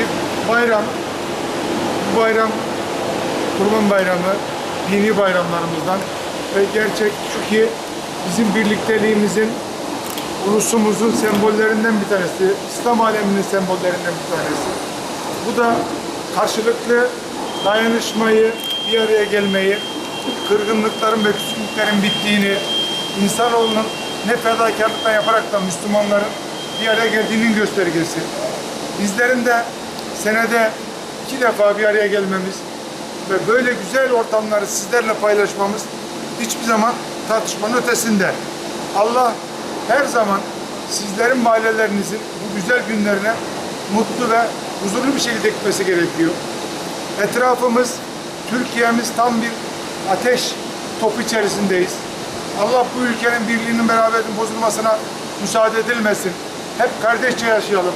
bir bayram. Bu bayram Kurban Bayramı, dini bayramlarımızdan ve gerçek şu ki bizim birlikteliğimizin, ulusumuzun sembollerinden bir tanesi, İslam aleminin sembollerinden bir tanesi. Bu da karşılıklı dayanışmayı, bir araya gelmeyi, kırgınlıkların ve küskünlüklerin bittiğini, insanoğlunun ne fedakarlıklar yaparak da Müslümanların bir araya geldiğinin göstergesi. Bizlerin de senede iki defa bir araya gelmemiz ve böyle güzel ortamları sizlerle paylaşmamız hiçbir zaman tartışmanın ötesinde. Allah her zaman sizlerin mahallelerinizin bu güzel günlerine mutlu ve huzurlu bir şekilde gitmesi gerekiyor. Etrafımız, Türkiye'miz tam bir ateş topu içerisindeyiz. Allah bu ülkenin birliğinin beraberliğinin bozulmasına müsaade edilmesin. Hep kardeşçe yaşayalım.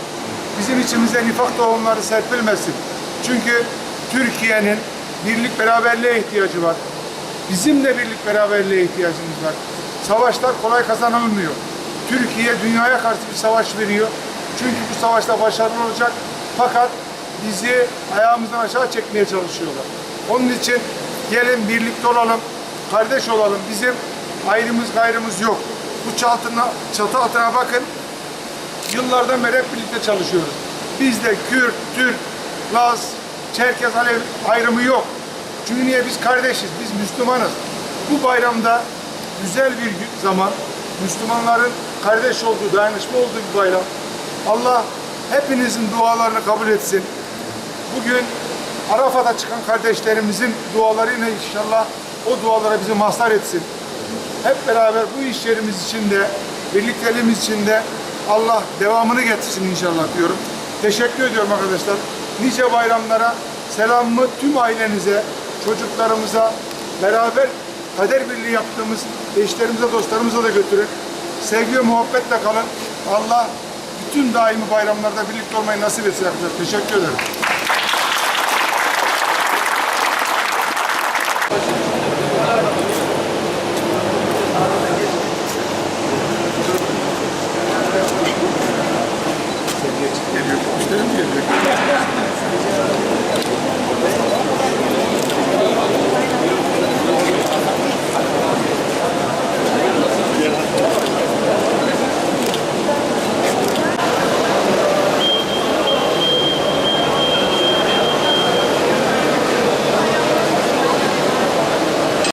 Bizim içimize nifak tohumları serpilmesin. Çünkü Türkiye'nin birlik beraberliğe ihtiyacı var. Bizim de birlik beraberliğe ihtiyacımız var. Savaşlar kolay kazanılmıyor. Türkiye dünyaya karşı bir savaş veriyor. Çünkü bu savaşta başarılı olacak. Fakat bizi ayağımızdan aşağı çekmeye çalışıyorlar. Onun için gelin birlikte olalım, kardeş olalım. Bizim ayrımız gayrımız yok. Bu çatına, çatı altına bakın. Yıllardan beri hep birlikte çalışıyoruz. Bizde Kürt, Türk, Laz, Çerkez, Alev ayrımı yok. Çünkü niye biz kardeşiz, biz Müslümanız. Bu bayramda güzel bir zaman, Müslümanların kardeş olduğu, dayanışma olduğu bir bayram. Allah hepinizin dualarını kabul etsin. Bugün Arafat'a çıkan kardeşlerimizin dualarıyla inşallah o dualara bizi mazhar etsin. Hep beraber bu iş yerimiz içinde, birlikteliğimiz içinde Allah devamını getirsin inşallah diyorum. Teşekkür ediyorum arkadaşlar. Nice bayramlara selamımı tüm ailenize, çocuklarımıza, beraber kader birliği yaptığımız eşlerimize, dostlarımıza da götürün. Sevgi ve muhabbetle kalın. Allah bütün daimi bayramlarda birlikte olmayı nasip etsin arkadaşlar. Teşekkür ederim. is